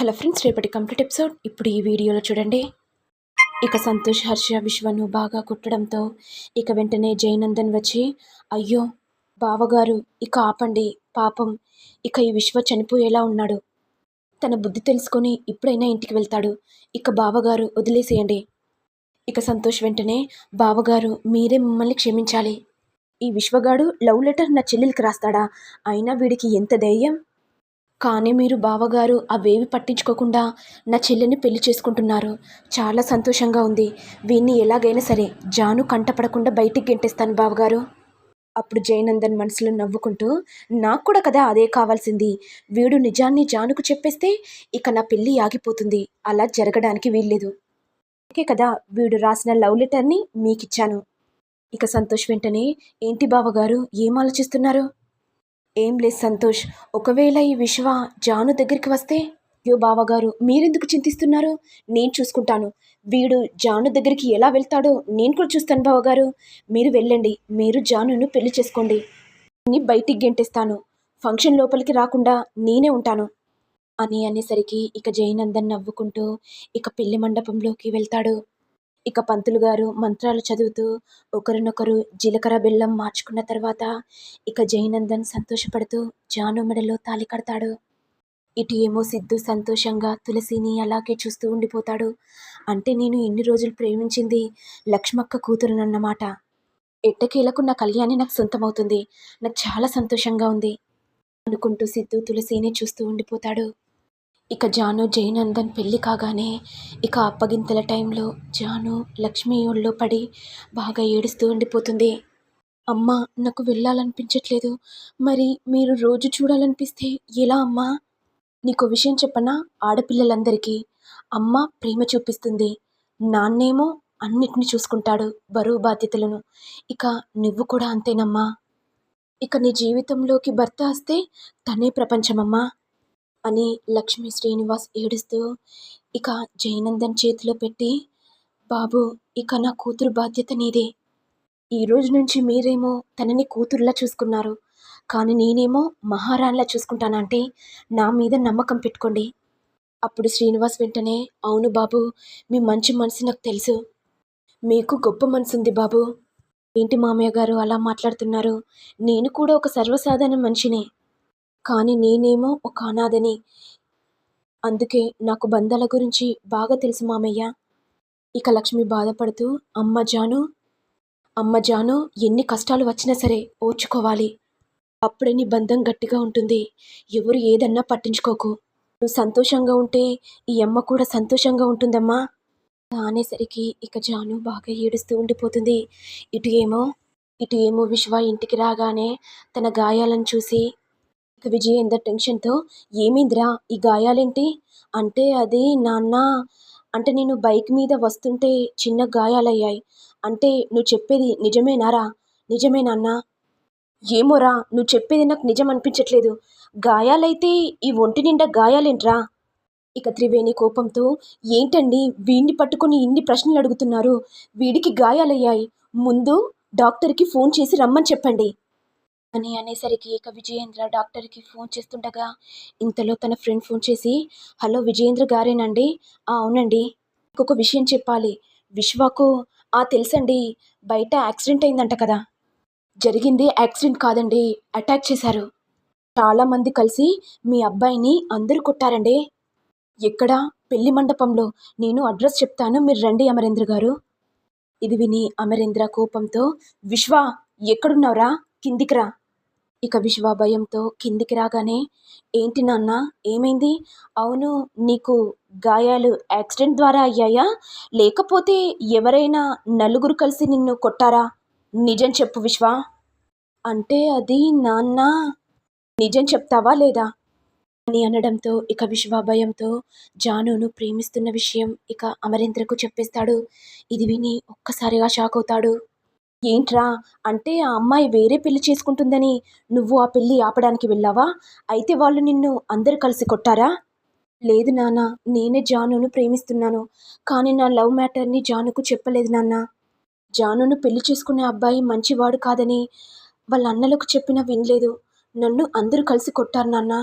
Hello friends రేపటి complete episode. ఇప్పుడు ఈ వీడియోలో చూడండి. ఇక సంతోష్ హర్ష విశ్వను బాగా కుట్టడంతో ఇక వెంటనే జయనందన్ వచ్చి అయ్యో బావగారు ఇక ఆపండి పాపం ఇక ఈ విశ్వ చనిపోయేలా ఉన్నాడు. తన బుద్ధి తెలుసుకొని ఇప్పుడైనా ఇంటికి వెళ్తాడు. ఇక బావగారు వదిలేసేయండి. ఇక సంతోష్ వెంటనే బావగారు మీరే మమ్మల్ని క్షమించాలి. ఈ విశ్వగాడు లవ్ లెటర్ నా చెల్లెలికి రాస్తాడా? అయినా వీడికి ఎంత ధైర్యం? కానీ మీరు బావగారు అవేవి పట్టించుకోకుండా నా చెల్లిని పెళ్ళి చేసుకుంటున్నారు. చాలా సంతోషంగా ఉంది. వీన్ని ఎలాగైనా సరే జాను కంటపడకుండా బయటికి గెంటేస్తాను బావగారు. అప్పుడు జయనందన్ మనసులో నవ్వుకుంటూ నాకు కూడా కదా అదే కావాల్సింది. వీడు నిజాన్ని జానుకు చెప్పేస్తే ఇక నా పెళ్ళి ఆగిపోతుంది. అలా జరగడానికి వీల్లేదు. ఓకే కదా వీడు రాసిన లవ్ లెటర్ని మీకిచ్చాను. ఇక సంతోష్ వెంటనే ఏంటి బావగారు? ఏం ఆలోచిస్తున్నారు? ఏం లేదు సంతోష్. ఒకవేళ ఈ విశ్వ జాను దగ్గరికి వస్తే అయ్యో బావగారు మీరెందుకు చింతిస్తున్నారు? నేను చూసుకుంటాను. వీడు జాను దగ్గరికి ఎలా వెళ్తాడో నేను కూడా చూస్తాను బావగారు. మీరు వెళ్ళండి. మీరు జానును పెళ్ళి చేసుకోండి. ని బయటికి గెంటేస్తాను. ఫంక్షన్ లోపలికి రాకుండా నేనే ఉంటాను. అని అనేసరికి ఇక జయనందన్ నవ్వుకుంటూ ఇక పెళ్ళి మండపంలోకి వెళ్తాడు. ఇక పంతులు గారు మంత్రాలు చదువుతూ ఒకరినొకరు జీలకర్ర బెల్లం మార్చుకున్న తర్వాత ఇక జయనందన్ సంతోషపడుతూ జాను మెడలో తాలి కడతాడు. ఇటు ఏమో సిద్ధు సంతోషంగా తులసిని అలాగే చూస్తూ ఉండిపోతాడు. అంటే నేను ఎన్ని రోజులు ప్రేమించింది లక్ష్మక్క కూతురునన్నమాట. ఎట్టకేలకు నా కళ్యాణి నాకు సొంతమవుతుంది. నాకు చాలా సంతోషంగా ఉంది. అనుకుంటూ సిద్ధు తులసిని చూస్తూ ఉండిపోతాడు. ఇక జాను జయనందన్ పెళ్ళి కాగానే ఇక అప్పగింతల టైంలో జాను లక్ష్మి ఒళ్ళో పడి బాగా ఏడుస్తూ ఉండిపోతుంది. అమ్మ నాకు వెళ్ళాలనిపించట్లేదు. మరి మీరు రోజు చూడాలనిపిస్తే ఎలా అమ్మా? నీకు విషయం చెప్పనా ఆడపిల్లలందరికీ? అమ్మ ప్రేమ చూపిస్తుంది. నాన్నేమో అన్నిటిని చూసుకుంటాడు బరువు బాధ్యతలను. ఇక నువ్వు కూడా అంతేనమ్మా. ఇక నీ జీవితంలోకి భర్త వస్తే తనే ప్రపంచమమ్మా. అని లక్ష్మి శ్రీనివాస్ ఏడుస్తూ ఇక జయనందన్ చేతిలో పెట్టి బాబు ఇక నా కూతురు బాధ్యత నీదే. ఈ రోజు నుంచి మీరేమో తనని కూతురులా చూసుకున్నారు. కానీ నేనేమో మహారాణిలా చూసుకుంటానంటే నా మీద నమ్మకం పెట్టుకోండి. అప్పుడు శ్రీనివాస్ వెంటనే అవును బాబు మీ మంచి మనసు నాకు తెలుసు. మీకు గొప్ప మనసు ఉంది బాబు. ఏంటి మామయ్య గారు అలా మాట్లాడుతున్నారు? నేను కూడా ఒక సర్వసాధారణ మనిషినే. కానీ నేనేమో ఒక అనాథని. అందుకే నాకు బంధాల గురించి బాగా తెలుసు మామయ్య. ఇక లక్ష్మి బాధపడుతూ అమ్మ జాను అమ్మ జాను ఎన్ని కష్టాలు వచ్చినా సరే ఓర్చుకోవాలి. అప్పుడే నీ బంధం గట్టిగా ఉంటుంది. ఎవరు ఏదన్నా పట్టించుకోకు. నువ్వు సంతోషంగా ఉంటే ఈ అమ్మ కూడా సంతోషంగా ఉంటుందమ్మా. అనేసరికి ఇక జాను బాగా ఏడుస్తూ ఉండిపోతుంది. ఇటు ఏమో ఇటు ఏమో విశ్వ ఇంటికి రాగానే తన గాయాలను చూసి విజయేంద్ర టెన్షన్తో ఏమైందిరా ఈ గాయాలేంటి? అంటే అది నాన్న అంటే నేను బైక్ మీద వస్తుంటే చిన్న గాయాలయ్యాయి. అంటే నువ్వు చెప్పేది నిజమేనారా? నిజమే నాన్న. ఏమోరా నువ్వు చెప్పేది నాకు నిజం అనిపించట్లేదు గాయాలైతే ఈ ఒంటి నిండా గాయాలేంట్రా? ఇక త్రివేణి కోపంతో ఏంటండి వీడిని పట్టుకుని ఇన్ని ప్రశ్నలు అడుగుతున్నారు? వీడికి గాయాలయ్యాయి. ముందు డాక్టర్కి ఫోన్ చేసి రమ్మని చెప్పండి. అని అనేసరికి ఇక విజయేంద్ర డాక్టర్కి ఫోన్ చేస్తుండగా ఇంతలో తన ఫ్రెండ్ ఫోన్ చేసి హలో విజయేంద్ర గారేనండి? "ఆ, అవునండి. ఇంకొక విషయం చెప్పాలి. విశ్వకు ఆ తెలుసండి. బయట యాక్సిడెంట్ అయిందంట కదా. జరిగింది యాక్సిడెంట్ కాదండి. అటాక్ చేశారు. చాలామంది కలిసి మీ అబ్బాయిని అందరూ కొట్టారండి. ఎక్కడ? పెళ్ళి మండపంలో. నేను అడ్రస్ చెప్తాను. మీరు రండి అమరేంద్ర గారు. ఇది విని అమరేంద్ర కోపంతో విశ్వ ఎక్కడున్నావురా? కిందికి రా. ఇక విశ్వ భయంతో కిందికి రాగానే ఏంటి నాన్న ఏమైంది? అవును నీకు గాయాలు యాక్సిడెంట్ ద్వారా అయ్యాయా? లేకపోతే ఎవరైనా నలుగురు కలిసి నిన్ను కొట్టారా? నిజం చెప్పు విశ్వ. అంటే అది నాన్న నిజం చెప్తావా లేదా? అని అనడంతో ఇక విశ్వ భయంతో జానును ప్రేమిస్తున్న విషయం ఇక అమరేంద్రకు చెప్పేస్తాడు. ఇది విని ఒక్కసారిగా షాక్ అవుతాడు. ఏంట్రా? అంటే ఆ అమ్మాయి వేరే పెళ్ళి చేసుకుంటుందని నువ్వు ఆ పెళ్ళి ఆపడానికి వెళ్ళావా? అయితే వాళ్ళు నిన్ను అందరు కలిసి కొట్టారా? లేదు నాన్న నేనే జానును ప్రేమిస్తున్నాను. కానీ నా లవ్ మ్యాటర్ని జానుకు చెప్పలేదు నాన్న. జానును పెళ్ళి చేసుకునే అబ్బాయి మంచివాడు కాదని వాళ్ళ అన్నలకు చెప్పినా వినలేదు. నన్ను అందరూ కలిసి కొట్టారు నాన్న.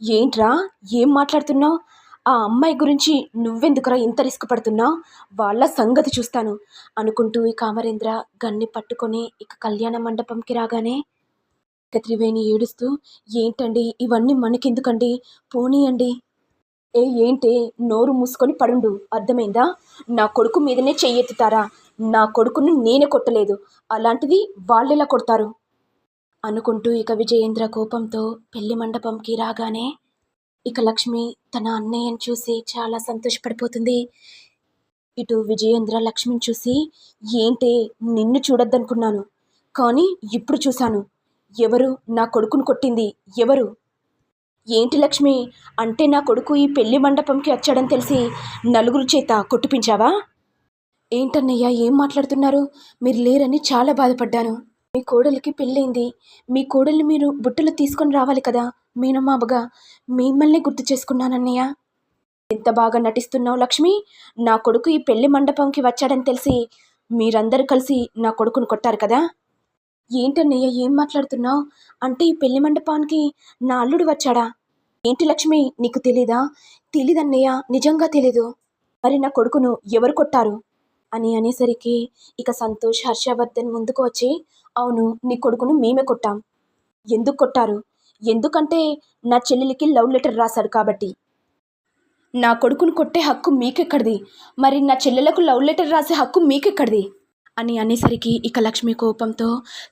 ఏంట్రా? ఏం మాట్లాడుతున్నావు? ఆ అమ్మాయి గురించి నువ్వెందుకురా ఇంత రిస్క్ పడుతున్నావు వాళ్ళ సంగతి చూస్తాను. అనుకుంటూ ఇక కామరేంద్ర గన్ని పట్టుకొని ఇక కళ్యాణ మండపంకి రాగానే ఇక త్రివేణి ఏడుస్తూ ఏంటండి? ఇవన్నీ మనకెందుకండి? పోనీయండి ఏ ఏంటే? నోరు మూసుకొని పడుండు. అర్థమైందా? నా కొడుకు మీదనే చెయ్యెత్తుతారా? నా కొడుకును నేనే కొట్టలేదు. అలాంటిది వాళ్ళెలా కొడతారు? అనుకుంటూ ఇక విజయేంద్ర కోపంతో పెళ్ళి మండపంకి రాగానే ఇక లక్ష్మి తన అన్నయ్యని చూసి చాలా సంతోషపడిపోతుంది. ఇటు విజయేంద్ర లక్ష్మిని చూసి ఏంటి నిన్ను చూడొద్దనుకున్నాను. కానీ ఇప్పుడు చూశాను. ఎవరు నా కొడుకును కొట్టింది? ఎవరు? ఏంటి లక్ష్మి అంటే నా కొడుకు ఈ పెళ్ళి మండపంకి వచ్చాడని తెలిసి నలుగురు చేత కొట్టిపించావా? ఏంటన్నయ్యా ఏం మాట్లాడుతున్నారు? మీరు లేరని చాలా బాధపడ్డాను. మీ కోడలికి పెళ్ళైంది. మీ కోడలు మీరు బుట్టలు తీసుకొని రావాలి కదా మీనమాబగా మిమ్మల్ని గుర్తు చేసుకున్నానన్నయ్య. ఎంత బాగా నటిస్తున్నావు లక్ష్మి. నా కొడుకు ఈ పెళ్ళి మండపంకి వచ్చాడని తెలిసి మీరందరూ కలిసి నా కొడుకును కొట్టారు కదా. ఏంటన్నయ్య ఏం మాట్లాడుతున్నావు? అంటే ఈ పెళ్ళి మండపానికి నా అల్లుడు వచ్చాడా? ఏంటి లక్ష్మి నీకు తెలీదా? తెలీదన్నయ్య నిజంగా తెలీదు. మరి నా కొడుకును ఎవరు కొట్టారు? అని అనేసరికి ఇక సంతోష్ హర్షవర్ధన్ ముందుకు వచ్చి అవును నీ కొడుకును మేమే కొట్టాం. ఎందుకు కొట్టారు? ఎందుకంటే నా చెల్లెలికి లవ్ లెటర్ రాశాడు కాబట్టి. నా కొడుకును కొట్టే హక్కు మీకెక్కడిది? మరి నా చెల్లెలకు లవ్ లెటర్ రాసే హక్కు మీకెక్కడిది? అని అనేసరికి ఇక లక్ష్మి కోపంతో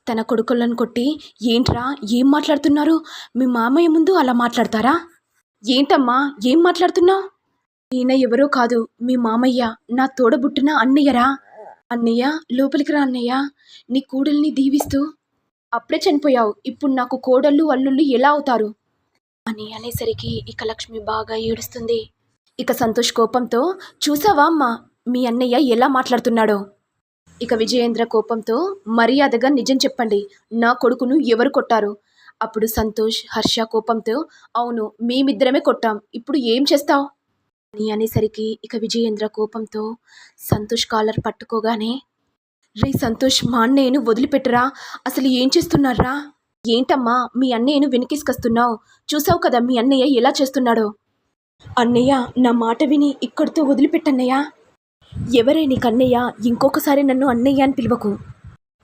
తన కొడుకులను కొట్టి ఏంట్రా ఏం మాట్లాడుతున్నారు? మీ మామయ్య ముందు అలా మాట్లాడతారా? ఏంటమ్మా ఏం మాట్లాడుతున్నావు? ఈయన ఎవరో కాదు మీ మామయ్య నా తోడబుట్టిన అన్నయ్యరా? అన్నయ్య లోపలికి రా అన్నయ్య. నీ కూడల్ని దీవిస్తూ. అప్పుడే చనిపోయావు. ఇప్పుడు నాకు కోడళ్ళు అల్లుళ్ళు ఎలా అవుతారు? అని అనేసరికి ఇక లక్ష్మి బాగా ఏడుస్తుంది. ఇక సంతోష్ కోపంతో చూసావా అమ్మా మీ అన్నయ్య ఎలా మాట్లాడుతున్నాడో? ఇక విజయేంద్ర కోపంతో మర్యాదగా నిజం చెప్పండి. నా కొడుకును ఎవరు కొట్టారు? అప్పుడు సంతోష్ హర్ష కోపంతో అవును మేమిద్దరమే కొట్టాం. ఇప్పుడు ఏం చేస్తావు? అని అనేసరికి ఇక విజయేంద్ర కోపంతో సంతోష్ కాలర్ పట్టుకోగానే రే సంతోష్ మా అన్నయ్యను వదిలిపెట్టరా. అసలు ఏం చేస్తున్నారా ఏంటమ్మా మీ అన్నయ్యను వెనకేసుకొస్తున్నావు? చూసావు కదా మీ అన్నయ్య ఎలా చేస్తున్నాడో? అన్నయ్య నా మాట విని ఇక్కడితో వదిలిపెట్టన్నయ్య. ఎవరే నీకు అన్నయ్య? ఇంకొకసారి నన్ను అన్నయ్య అని పిలవకు.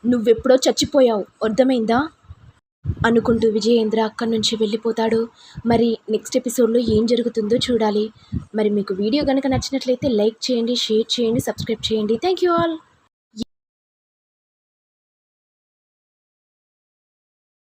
నువ్వెప్పుడో చచ్చిపోయావు. అర్థమైందా? అనుకుంటూ విజయేంద్ర అక్కడి నుంచి వెళ్ళిపోతాడు. మరి నెక్స్ట్ ఎపిసోడ్లో ఏం జరుగుతుందో చూడాలి. మరి మీకు వీడియో కనుక నచ్చినట్లయితే లైక్ చేయండి షేర్ చేయండి సబ్స్క్రైబ్ చేయండి. Thank you all.